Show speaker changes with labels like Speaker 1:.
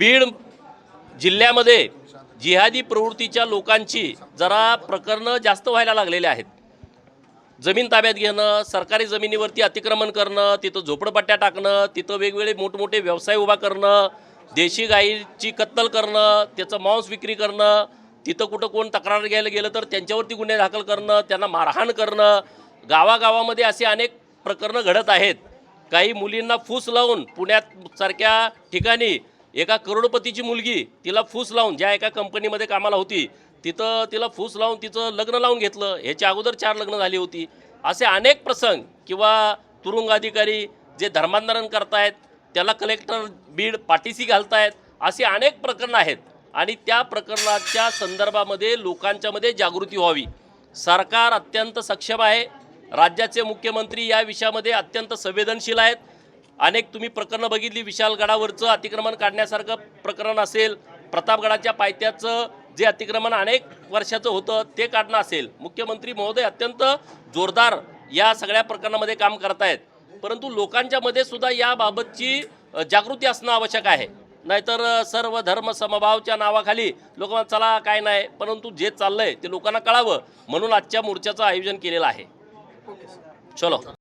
Speaker 1: बीड जिल्ह्यामध्ये जिहादी प्रवृत्तीच्या लोकांची जरा प्रकरणं जास्त व्हायला लागलेले आहेत. जमीन ताब्यात घेणं सरकारी जमिनीवरती अतिक्रमण करणं तिथं झोपडपट्ट्या टाकणं तिथं वेगवेगळे मोठमोठे व्यवसाय उभा करणं देशी गाईची कत्तल करणं त्याचं मांस विक्री करणं तिथं कुठं कोण तक्रार घ्यायला गेलं तर त्यांच्यावरती गुन्हे दाखल करणं त्यांना मारहाण करणं गावागावामध्ये असे अनेक प्रकरणं घडत आहेत. काही मुलींना फूस लावून पुण्यात सारख्या ठिकाणी एका करोडपतीची मुलगी तिला फूस लावून ज्या एका कंपनीमध्ये कामाला होती तिथं तिला फूस लावून तिचं लग्न लावून घेतलं. ह्याच्या अगोदर चार लग्न झाली होती. असे अनेक प्रसंग किंवा तुरुंग अधिकारी जे धर्मांतरण करतायत त्याला कलेक्टर बीड पाठीशी घालतायत असे अनेक प्रकरणं आहेत. आणि त्या प्रकरणाच्या संदर्भामध्ये लोकांच्यामध्ये जागृती व्हावी. सरकार अत्यंत सक्षम आहे. राज्याचे मुख्यमंत्री या विषयामध्ये अत्यंत संवेदनशील आहेत. अनेक तुम्ही प्रकरणं बघितली विशालगडावरचं अतिक्रमण काढण्यासारखं प्रकरण असेल प्रतापगडाच्या पायथ्याचं जे अतिक्रमण अनेक वर्षाचं होतं ते काढणं असेल. मुख्यमंत्री महोदय अत्यंत जोरदार या सगळ्या प्रकरणामध्ये काम करतायत. परंतु लोकांच्या मध्ये सुद्धा याबाबतची जागृती असणं आवश्यक आहे. नाहीतर सर्व धर्म समभावच्या नावाखाली लोक चला काय नाही. परंतु जे चाललंय ते लोकांना कळावं म्हणून आजच्या मोर्चाचं आयोजन केलेलं आहे. चलो.